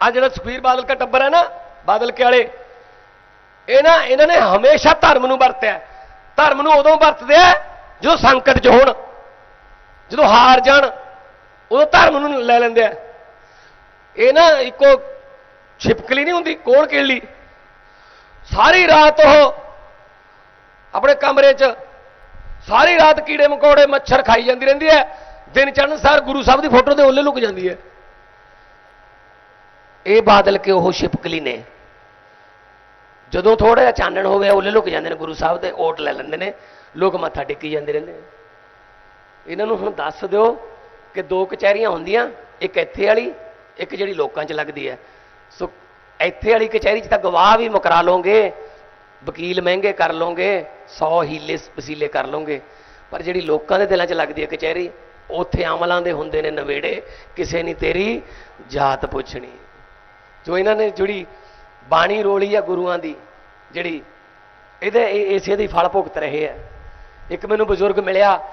ਆ ਜਿਹੜਾ ਸੁਖਬੀਰ ਬਾਦਲ ਦਾ ਟੱਬਰ ਹੈ ਨਾ, ਬਾਦਲ ਕੇ ਵਾਲੇ, ਇਹ ਨਾ, ਇਹਨਾਂ ਨੇ ਹਮੇਸ਼ਾ ਧਰਮ ਨੂੰ ਵਰਤਿਆ ਧਰਮ ਨੂੰ ਉਦੋਂ ਵਰਤਦੇ ਆ ਜਦੋਂ ਸੰਕਟ 'ਚ ਹੋਣ, ਜਦੋਂ ਹਾਰ ਜਾਣ, ਉਦੋਂ ਧਰਮ ਨੂੰ ਲੈ ਲੈਂਦੇ ਆ। ਇਹ ਨਾ ਇੱਕੋ ਛਿਪਕਲੀ ਨਹੀਂ ਹੁੰਦੀ, ਕੋਣ ਕਿੱਲੀ? ਸਾਰੀ ਰਾਤ ਉਹ ਆਪਣੇ ਕਮਰੇ 'ਚ, ਸਾਰੀ ਰਾਤ ਕੀੜੇ ਮਕੌੜੇ ਮੱਛਰ ਖਾਈ ਜਾਂਦੀ ਰਹਿੰਦੀ ਹੈ। ਦਿਨ ਚੜ੍ਹਨ ਸਾਰ ਗੁਰੂ ਸਾਹਿਬ ਦੀ ਫੋਟੋ ਦੇ ਓਲੇ ਲੁਕ ਜਾਂਦੀ ਹੈ। ਇਹ ਬਾਦਲ ਕੇ ਉਹ ਛਿਪਕਲੀ ਨੇ? ਜਦੋਂ ਥੋੜਾ ਜਿਹਾ ਚਾਨਣ ਹੋਵੇ ਉੱਲੇ ਲੁਕ ਜਾਂਦੇ ਨੇ ਗੁਰੂ ਸਾਹਿਬ ਦੇ ਓਟ ਲੈ ਲੈਂਦੇ ਨੇ। ਲੋਕ ਮੱਥਾ ਟੇਕੀ ਜਾਂਦੇ ਰਹਿੰਦੇ ਨੇ। ਇਹਨਾਂ ਨੂੰ ਹੁਣ ਦੱਸ ਦਿਓ ਕਿ ਦੋ ਕਚਹਿਰੀਆਂ ਹੁੰਦੀਆਂ, ਇੱਕ ਇੱਥੇ ਵਾਲੀ, ਇੱਕ ਜਿਹੜੀ ਲੋਕਾਂ 'ਚ ਲੱਗਦੀ ਹੈ। ਸੋ ਇੱਥੇ ਵਾਲੀ ਕਚਹਿਰੀ 'ਚ ਤਾਂ ਗਵਾਹ ਵੀ ਮੁਕਰਾ ਲਓਗੇ, ਵਕੀਲ ਮਹਿੰਗੇ ਕਰ ਲਓਗੇ 100 ਹੀਲੇ ਵਸੀਲੇ ਕਰ ਲਓਗੇ। ਪਰ ਜਿਹੜੀ ਲੋਕਾਂ ਦੇ ਦਿਲਾਂ 'ਚ ਲੱਗਦੀ ਹੈ ਕਚਹਿਰੀ, ਉੱਥੇ ਅਮਲਾਂ ਦੇ ਹੁੰਦੇ ਨੇ ਨਵੇੜੇ, ਕਿਸੇ ਨਹੀਂ ਤੇਰੀ ਜਾਤ ਪੁੱਛਣੀ। ਜੋ ਇਹਨਾਂ ਨੇ ਜਿਹੜੀ ਬਾਣੀ ਰੋਲੀ ਆ ਗੁਰੂਆਂ ਦੀ, ਜਿਹੜੀ ਇਹਦੇ ਇਹ- ਇਸੇ ਦੀ ਫਲ ਭੁਗਤ ਰਹੇ ਆ। ਇੱਕ ਮੈਨੂੰ ਬਜ਼ੁਰਗ ਮਿਲਿਆ,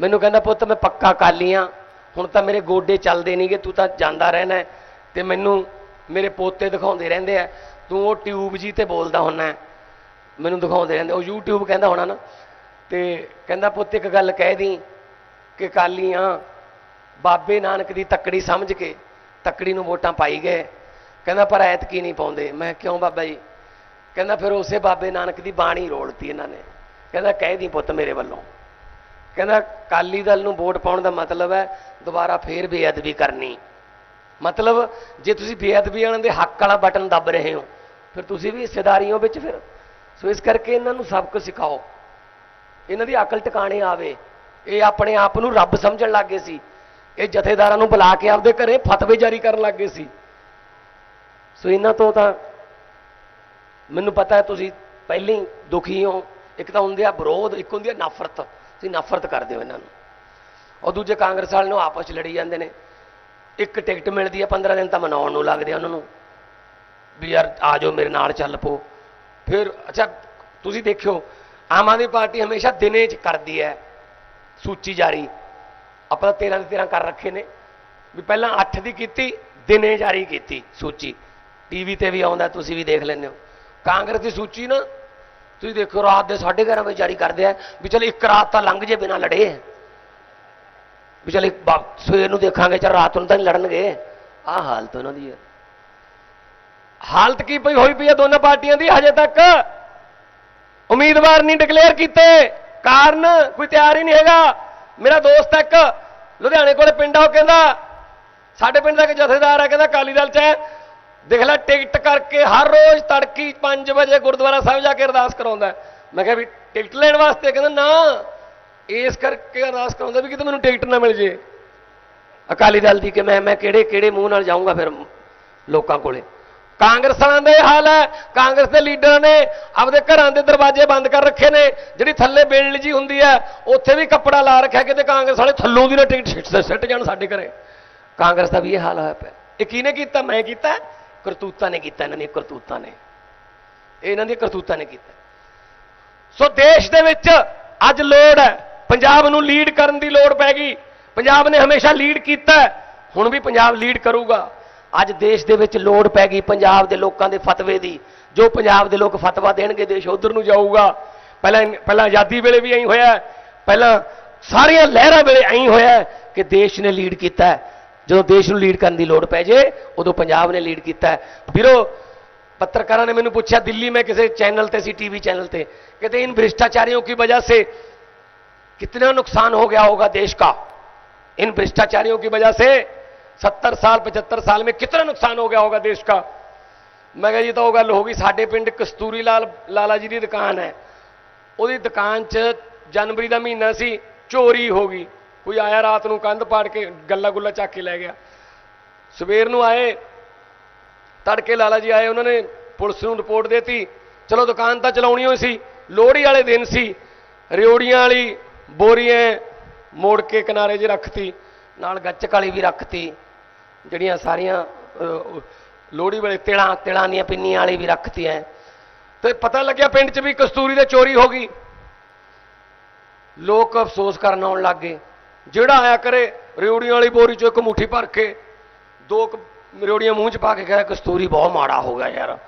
ਮੈਨੂੰ ਕਹਿੰਦਾ, ਪੁੱਤ, ਮੈਂ ਪੱਕਾ ਕਾਲੀ ਆ। ਹੁਣ ਤਾਂ ਮੇਰੇ ਗੋਡੇ ਚੱਲਦੇ ਨਹੀਂਗੇ ਤੂੰ ਤਾਂ ਜਾਂਦਾ ਰਹਿਣਾ ਹੈ। ਤੇ ਮੈਨੂੰ ਮੇਰੇ ਪੋਤੇ ਦਿਖਾਉਂਦੇ ਰਹਿੰਦੇ ਆ। ਤੂੰ ਉਹ ਟਿਊਬ ਜੀ ਤੇ ਬੋਲਦਾ ਹੁੰਨਾ ਮੈਨੂੰ ਦਿਖਾਉਂਦੇ ਰਹਿੰਦੇ ਉਹ YouTube ਕਹਿੰਦਾ ਹੋਣਾ ਨਾ। ਤੇ ਕਹਿੰਦਾ, ਪੁੱਤ, ਇੱਕ ਗੱਲ ਕਹਿ ਦੀ ਕਿ ਕਾਲੀ ਆ। ਬਾਬੇ ਨਾਨਕ ਦੀ ਤੱਕੜੀ ਸਮਝ ਕੇ ਤੱਕੜੀ ਨੂੰ ਵੋਟਾਂ ਪਾਈ ਗਏ। ਕਹਿੰਦਾ, ਪਰ ਐਤ ਕੀ ਨਹੀਂ ਪਾਉਂਦੇ। ਮੈਂ ਕਿਉਂ ਬਾਬਾ ਜੀ? ਕਹਿੰਦਾ, ਫਿਰ ਉਸੇ ਬਾਬੇ ਨਾਨਕ ਦੀ ਬਾਣੀ ਰੋਲਤੀ ਇਹਨਾਂ ਨੇ। ਕਹਿੰਦਾ, ਕਹਿ ਦੀ ਪੁੱਤ ਮੇਰੇ ਵੱਲੋਂ। ਕਹਿੰਦਾ ਕਾਲੀ ਦਲ ਨੂੰ ਵੋਟ ਪਾਉਣ ਦਾ ਮਤਲਬ ਹੈ ਦੁਬਾਰਾ ਫੇਰ ਬੇਅਦਬੀ ਕਰਨੀ। ਮਤਲਬ, ਜੇ ਤੁਸੀਂ ਬੇਅਦਬੀ ਵਾਲਿਆਂ ਦੇ ਹੱਕ ਵਾਲਾ ਬਟਨ ਦੱਬ ਰਹੇ ਹੋ, ਫਿਰ ਤੁਸੀਂ ਵੀ ਹਿੱਸੇਦਾਰੀ ਹੋ ਵਿੱਚ ਫਿਰ। ਸੋ ਇਸ ਕਰਕੇ ਇਹਨਾਂ ਨੂੰ ਸਬਕ ਸਿਖਾਓ। ਇਹਨਾਂ ਦੀ ਅਕਲ ਟਿਕਾਣੇ ਆਵੇ। ਇਹ ਆਪਣੇ ਆਪ ਨੂੰ ਰੱਬ ਸਮਝਣ ਲੱਗੇ ਸੀ। ਇਹ ਜਥੇਦਾਰਾਂ ਨੂੰ ਬੁਲਾ ਕੇ ਆਪਦੇ ਘਰੇ ਫਤਵੇ ਜਾਰੀ ਕਰਨ ਲੱਗੇ ਸੀ। ਸੋ ਇਹਨਾਂ ਤੋਂ ਤਾਂ ਮੈਨੂੰ ਪਤਾ ਹੈ ਤੁਸੀਂ ਪਹਿਲਾਂ ਹੀ ਦੁਖੀ ਹੋ, ਇੱਕ ਤਾਂ ਹੁੰਦੇ ਆ ਵਿਰੋਧ, ਇੱਕ ਹੁੰਦੀ ਆ ਨਫ਼ਰਤ। ਤੁਸੀਂ ਨਫ਼ਰਤ ਕਰਦੇ ਹੋ ਇਹਨਾਂ ਨੂੰ। ਉਹ ਦੂਜੇ ਕਾਂਗਰਸ ਵਾਲੇ ਨੂੰ ਆਪਸ 'ਚ ਲੜੀ ਜਾਂਦੇ ਨੇ। ਇੱਕ ਟਿਕਟ ਮਿਲਦੀ ਆ 15 ਦਿਨ ਤਾਂ ਮਨਾਉਣ ਨੂੰ ਲੱਗਦੇ ਆ ਉਹਨਾਂ ਨੂੰ। ਵੀ ਯਾਰ ਆ ਜਾਓ, ਮੇਰੇ ਨਾਲ ਚੱਲ ਪੋ ਫਿਰ, ਅੱਛਾ, ਤੁਸੀਂ ਦੇਖਿਓ, ਆਮ ਆਦਮੀ ਪਾਰਟੀ ਹਮੇਸ਼ਾ ਦਿਨੇ 'ਚ ਕਰਦੀ ਹੈ ਸੂਚੀ ਜਾਰੀ। ਆਪਾਂ 13 ਦੇ 13 ਕਰ ਰੱਖੇ ਨੇ। ਵੀ ਪਹਿਲਾਂ 8 ਦੀ ਕੀਤੀ, ਦਿਨੇ ਜਾਰੀ ਕੀਤੀ ਸੂਚੀ। ਟੀਵੀ ਤੇ ਵੀ ਆਉਂਦਾ, ਤੁਸੀਂ ਵੀ ਦੇਖ ਲੈਂਦੇ ਹੋ। ਕਾਂਗਰਸ ਦੀ ਸੂਚੀ ਨਾ, ਤੁਸੀਂ ਦੇਖੋ, ਰਾਤ ਦੇ 11:30 ਵਜੇ ਜਾਰੀ ਕਰਦੇ ਆ ਵੀ ਚਲ ਇੱਕ ਰਾਤ ਤਾਂ ਲੰਘ ਜੇ ਬਿਨਾ ਲੜੇ। ਵੀ ਚਲ ਇੱਕ ਸਵੇਰ ਨੂੰ ਦੇਖਾਂਗੇ, ਚਲ ਰਾਤ ਨੂੰ ਤਾਂ ਨਹੀਂ ਲੜਨਗੇ। ਆਹ ਹਾਲਤ ਉਹਨਾਂ ਦੀ ਹੈ। ਹਾਲਤ ਕੀ ਪਈ ਹੋਈ ਪਈ ਹੈ ਦੋਨਾਂ ਪਾਰਟੀਆਂ ਦੀ ਹਜੇ ਤੱਕ? ਉਮੀਦਵਾਰ ਨਹੀਂ ਡਿਕਲੇਅਰ ਕੀਤੇ। ਕਾਰਨ ਕੋਈ ਤਿਆਰ ਹੀ ਨਹੀਂ ਹੈਗਾ। ਮੇਰਾ ਦੋਸਤ ਇੱਕ ਲੁਧਿਆਣੇ ਕੋਲੇ ਪਿੰਡ ਆ, ਉਹ ਕਹਿੰਦਾ, ਸਾਡੇ ਪਿੰਡ ਦਾ ਇੱਕ ਜਥੇਦਾਰ ਹੈ ਕਹਿੰਦਾ ਅਕਾਲੀ ਦਲ ਚ ਹੈ। ਦੇਖ ਲੈ ਟਿਕਟ ਕਰਕੇ ਹਰ ਰੋਜ਼ ਤੜਕੀ 5 ਵਜੇ ਗੁਰਦੁਆਰਾ ਸਾਹਿਬ ਜਾ ਕੇ ਅਰਦਾਸ ਕਰਾਉਂਦਾ ਮੈਂ ਕਿਹਾ ਵੀ ਟਿਕਟ ਲੈਣ ਵਾਸਤੇ? ਕਹਿੰਦਾ, ਨਾ, ਇਸ ਕਰਕੇ ਅਰਦਾਸ ਕਰਾਉਂਦਾ ਵੀ ਕਿਤੇ ਮੈਨੂੰ ਟਿਕਟ ਨਾ ਮਿਲ ਜੇ। ਅਕਾਲੀ ਦਲ ਦੀ ਕਿ ਮੈਂ ਮੈਂ ਕਿਹੜੇ ਕਿਹੜੇ ਮੂੰਹ ਨਾਲ ਜਾਊਂਗਾ ਫਿਰ ਲੋਕਾਂ ਕੋਲੇ? ਕਾਂਗਰਸ ਵਾਲਿਆਂ ਦਾ ਇਹ ਹਾਲ ਹੈ, ਕਾਂਗਰਸ ਦੇ ਲੀਡਰਾਂ ਨੇ ਆਪਦੇ ਘਰਾਂ ਦੇ ਦਰਵਾਜ਼ੇ ਬੰਦ ਕਰ ਰੱਖੇ ਨੇ। ਜਿਹੜੀ ਥੱਲੇ ਬਿਲਡ ਜੀ ਹੁੰਦੀ ਹੈ, ਉੱਥੇ ਵੀ ਕੱਪੜਾ ਲਾ ਰੱਖਿਆ ਕਿਤੇ ਕਾਂਗਰਸ ਵਾਲੇ ਥੱਲੋਂ ਦੀ ਨਾ ਟਿਕਟ ਸਿੱਟ- ਸਿੱਟ ਜਾਣ ਸਾਡੇ ਘਰੇ। ਕਾਂਗਰਸ ਦਾ ਵੀ ਇਹ ਹਾਲ ਹੋਇਆ ਪਿਆ। ਇਹ ਕਿਹਨੇ ਕੀਤਾ? ਮੈਂ ਕੀਤਾ। ਕਰਤੂਤਾਂ ਨੇ ਕੀਤਾ, ਇਹਨਾਂ ਦੀਆਂ ਕਰਤੂਤਾਂ ਨੇ। ਇਹਨਾਂ ਦੀਆਂ ਕਰਤੂਤਾਂ ਨੇ ਕੀਤਾ। ਸੋ ਦੇਸ਼ ਦੇ ਵਿੱਚ ਅੱਜ ਲੋੜ ਹੈ। ਪੰਜਾਬ ਨੂੰ ਲੀਡ ਕਰਨ ਦੀ ਲੋੜ ਪੈ ਗਈ। ਪੰਜਾਬ ਨੇ ਹਮੇਸ਼ਾ ਲੀਡ ਕੀਤਾ ਹੁਣ ਵੀ ਪੰਜਾਬ ਲੀਡ ਕਰੂਗਾ। ਅੱਜ ਦੇਸ਼ ਦੇ ਵਿੱਚ ਲੋੜ ਪੈ ਗਈ ਪੰਜਾਬ ਦੇ ਲੋਕਾਂ ਦੇ ਫਤਵੇ ਦੀ। ਜੋ ਪੰਜਾਬ ਦੇ ਲੋਕ ਫਤਵਾ ਦੇਣਗੇ, ਦੇਸ਼ ਉਧਰ ਨੂੰ ਜਾਊਗਾ। ਪਹਿਲਾਂ ਪਹਿਲਾਂ ਆਜ਼ਾਦੀ ਵੇਲੇ ਵੀ ਐਂ ਹੋਇਆ ਪਹਿਲਾਂ ਸਾਰੀਆਂ ਲਹਿਰਾਂ ਵੇਲੇ ਐਂ ਹੋਇਆ ਕਿ ਦੇਸ਼ ਨੇ ਲੀਡ ਕੀਤਾ ਜਦੋਂ ਦੇਸ਼ ਨੂੰ ਲੀਡ ਕਰਨ ਦੀ ਲੋੜ ਪੈ ਜੇ ਉਦੋਂ ਪੰਜਾਬ ਨੇ ਲੀਡ ਕੀਤਾ ਹੈ। ਵੀਰੋ पत्रकारों ने मैंने पूछा दिल्ली में किसी चैनल थे सी टीवी चैनल थे कहते इन भ्रष्टाचारियों की वजह से कितना नुकसान हो गया होगा देश का इन भ्रष्टाचारियों की वजह से सत्तर साल पचहत्तर साल में कितना नुकसान हो गया होगा देश का मैं कहा जी तो वो गल होगी साडे पिंड कस्तूरी लाल लाला जी की दुकान है ਉਹਦੀ ਦੁਕਾਨ 'ਚ ਜਨਵਰੀ ਦਾ ਮਹੀਨਾ ਸੀ ਚੋਰੀ ਹੋ ਗਈ ਕੋਈ ਆਇਆ ਰਾਤ ਨੂੰ ਕੰਧ ਪਾੜ ਕੇ ਗੱਲਾ ਗੁੱਲਾ ਚੱਕ ਕੇ ਲੈ ਗਿਆ। ਸਵੇਰ ਨੂੰ ਆਏ, ਤੜਕੇ ਲਾਲਾ ਜੀ ਆਏ, ਉਹਨਾਂ ਨੇ ਪੁਲਿਸ ਨੂੰ ਰਿਪੋਰਟ ਦੇਤੀ, ਚਲੋ ਦੁਕਾਨ ਤਾਂ ਚਲਾਉਣੀ ਹੋਈ ਸੀ, ਲੋਹੜੀ ਵਾਲੇ ਦਿਨ ਸੀ, ਰਿਓੜੀਆਂ ਵਾਲੀ ਬੋਰੀਆਂ ਮੋੜ ਕੇ ਕਿਨਾਰੇ 'ਚ ਰੱਖਤੀ, ਨਾਲ ਗੱਚਕ ਵਾਲੀ ਵੀ ਰੱਖਤੀ, ਜਿਹੜੀਆਂ ਸਾਰੀਆਂ ਲੋਹੜੀ ਵਾਲੇ ਤਿਲਾਂ ਤਿਲਾਂ ਦੀਆਂ ਪਿੰਨੀਆਂ ਵਾਲੀ ਵੀ ਰੱਖਤੀ ਐ। ਤੇ ਪਤਾ ਲੱਗਿਆ ਪਿੰਡ 'ਚ ਵੀ ਕਸਤੂਰੀ ਦੇ ਚੋਰੀ ਹੋ ਗਈ। ਲੋਕ ਅਫਸੋਸ ਕਰਨ ਆਉਣ ਲੱਗ ਗਏ। ਜਿਹੜਾ ਆਇਆ ਕਰੇ ਰਿਓੜੀਆਂ ਵਾਲੀ ਬੋਰੀ 'ਚੋਂ ਇੱਕ ਮੁੱਠੀ ਭਰ ਕੇ, ਦੋ ਕੁ ਮਰੋੜੀਆਂ ਮੂੰਹ ਚ ਪਾ ਕੇ ਕਹਿੰਦਾ ਕਸਤੂਰੀ ਬਹੁਤ ਮਾੜਾ ਹੋ ਗਿਆ ਯਾਰ।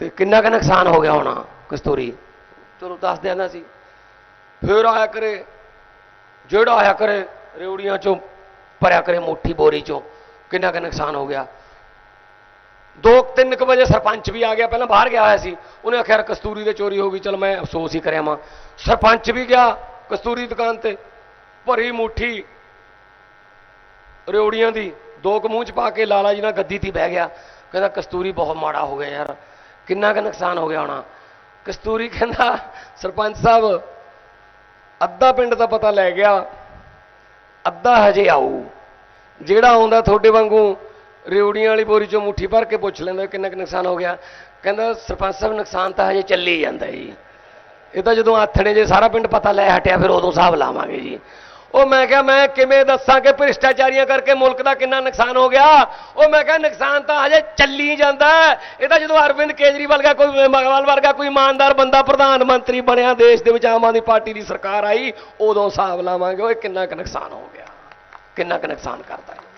ਤੇ ਕਿੰਨਾ ਕੁ ਨੁਕਸਾਨ ਹੋ ਗਿਆ ਹੋਣਾ, ਕਸਤੂਰੀ? ਚਲੋ ਦੱਸ ਦਿਆਂਦਾ ਸੀ ਫਿਰ ਆਇਆ ਕਰੇ, ਜਿਹੜਾ ਆਇਆ ਕਰੇ, ਰੇਉੜੀਆਂ ਚੋਂ ਭਰਿਆ ਕਰੇ ਮੋਟੀ ਬੋਰੀ ਚੋਂ, ਕਿੰਨਾ ਕੁ ਨੁਕਸਾਨ ਹੋ ਗਿਆ। ਦੋ ਤਿੰਨ ਕੁ ਵਜੇ ਸਰਪੰਚ ਵੀ ਆ ਗਿਆ, ਪਹਿਲਾਂ ਬਾਹਰ ਗਿਆ ਹੋਇਆ ਸੀ। ਉਹਨੇ ਆਖਿਆ, ਯਾਰ ਕਸਤੂਰੀ ਦੇ ਚੋਰੀ ਹੋ ਗਈ, ਚਲ ਮੈਂ ਅਫਸੋਸ ਹੀ ਕਰਿਆ ਮਾਂ ਸਰਪੰਚ ਵੀ ਗਿਆ ਕਸਤੂਰੀ ਦੁਕਾਨ ਤੇ। ਭਰੀ ਮੁੱਠੀ ਰਿਉੜੀਆਂ ਦੀ, ਦੋ ਕੁ ਮੂੰਹ ਚ ਪਾ ਕੇ ਲਾਲਾ ਜੀ ਨਾਲ ਗੱਦੀ ਤੇ ਬਹਿ ਗਿਆ। ਕਹਿੰਦਾ, ਕਸਤੂਰੀ ਬਹੁਤ ਮਾੜਾ ਹੋ ਗਿਆ ਯਾਰ, ਕਿੰਨਾ ਕੁ ਨੁਕਸਾਨ ਹੋ ਗਿਆ ਹੋਣਾ। ਕਸਤੂਰੀ ਕਹਿੰਦਾ, ਸਰਪੰਚ ਸਾਹਿਬ, ਅੱਧਾ ਪਿੰਡ ਦਾ ਪਤਾ ਲੈ ਗਿਆ, ਅੱਧਾ ਹਜੇ ਆਊ। ਜਿਹੜਾ ਆਉਂਦਾ ਤੁਹਾਡੇ ਵਾਂਗੂ, ਰਿਉੜੀਆਂ ਵਾਲੀ ਬੋਰੀ ਚੋਂ ਮੁੱਠੀ ਭਰ ਕੇ ਪੁੱਛ ਲੈਂਦਾ ਕਿੰਨਾ ਕੁ ਨੁਕਸਾਨ ਹੋ ਗਿਆ। ਕਹਿੰਦਾ, ਸਰਪੰਚ ਸਾਹਿਬ, ਨੁਕਸਾਨ ਤਾਂ ਹਜੇ ਚੱਲੀ ਜਾਂਦਾ ਜੀ। ਇਹ ਤਾਂ ਜਦੋਂ ਆਥਣੇ ਜੇ ਸਾਰਾ ਪਿੰਡ ਪਤਾ ਲੈ ਹਟਿਆ, ਫਿਰ ਉਦੋਂ ਹਿਸਾਬ ਲਾਵਾਂਗੇ ਜੀ। ਉਹ ਮੈਂ ਕਿਹਾ, ਮੈਂ ਕਿਵੇਂ ਦੱਸਾਂ ਕਿ ਭ੍ਰਿਸ਼ਟਾਚਾਰੀਆਂ ਕਰਕੇ ਮੁਲਕ ਦਾ ਕਿੰਨਾ ਨੁਕਸਾਨ ਹੋ ਗਿਆ? ਉਹ ਮੈਂ ਕਿਹਾ, ਨੁਕਸਾਨ ਤਾਂ ਹਜੇ ਚੱਲੀ ਜਾਂਦਾ ਇਹ ਤਾਂ ਜਦੋਂ ਅਰਵਿੰਦ ਕੇਜਰੀਵਾਲ ਦਾ ਕੋਈ ਮਗਵਾਲ ਵਰਗਾ ਕੋਈ ਇਮਾਨਦਾਰ ਬੰਦਾ ਪ੍ਰਧਾਨ ਮੰਤਰੀ ਬਣਿਆ, ਦੇਸ਼ ਦੇ ਵਿੱਚ ਆਮ ਆਦਮੀ ਪਾਰਟੀ ਦੀ ਸਰਕਾਰ ਆਈ, ਉਦੋਂ ਹਿਸਾਬ ਲਾਵਾਂਗੇ, ਓਏ ਕਿੰਨਾ ਕੁ ਨੁਕਸਾਨ ਹੋ ਗਿਆ। ਕਿੰਨਾ ਕੁ ਨੁਕਸਾਨ ਕਰਦਾ ਹੈ